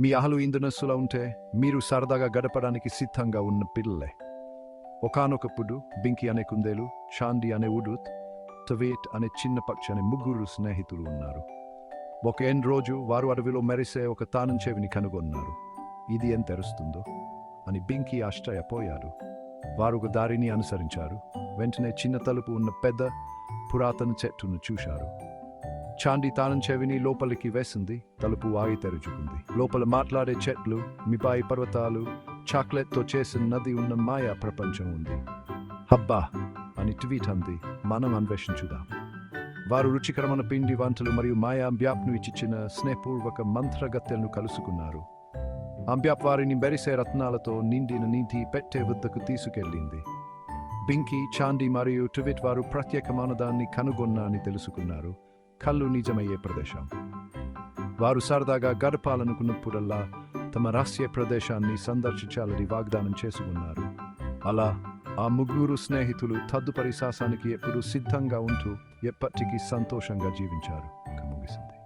మీ అహలు ఇందునస్సులో ఉంటే మీరు సరదాగా గడపడానికి సిద్ధంగా ఉన్న పిల్లలే. ఒకనొకప్పుడు బింకి అనే కుందేలు చాండి అనే ఉడుత్ తవేట్ అనే చిన్న పక్షి అనే ముగ్గురు స్నేహితులు ఉన్నారు. ఒక ఎన్ రోజు వారు అడవిలో మెరిసే ఒక తానం చెవిని కనుగొన్నారు. ఇది ఏం తెరుస్తుందో? అని బింకి ఆశ్చర్యపోయారు. వారు ఒక దారిని అనుసరించారు. వెంటనే చిన్న తలుపు ఉన్న పెద్ద పురాతన చెట్టును చూశారు. చాండి తాళం చెవిని లోపలికి వేసింది. తలుపు ఆగి తెరుచుకుంది. లోపల మాట్లాడే చెట్లు మిపాయి పర్వతాలు చాక్లెట్తో చేసిన నది ఉన్న మాయా ప్రపంచం ఉంది. హబ్బా! అని ట్వీట్ అంది. మనం అన్వేషించుదాం. వారు రుచికరమైన పిండి వంటలు మరియు మాయా అంబ్యాప్ను ఇచ్చిన స్నేహపూర్వక మంత్రగత్తెలను కలుసుకున్నారు. అంబ్యాప్ వారిని బెరిసే రత్నాలతో నిండిన నీటి పెట్టే వద్దకు తీసుకెళ్ళింది. బింకి చాండి మరియు ట్విట్ వారు ప్రత్యేకమైన దాన్ని కనుగొన్నా అని తెలుసుకున్నారు. కళ్ళు నిజమయ్యే ప్రదేశం. వారు సరదాగా గడపాలనుకున్నప్పుడల్లా తమ రహస్య ప్రదేశాన్ని సందర్శించాలని వాగ్దానం చేసుకున్నారు. అలా ఆ ముగ్గురు స్నేహితులు తదుపరి శాసానికి ఎప్పుడు సిద్ధంగా ఉంటూ ఎప్పటికీ సంతోషంగా జీవించారు. ముగిసింది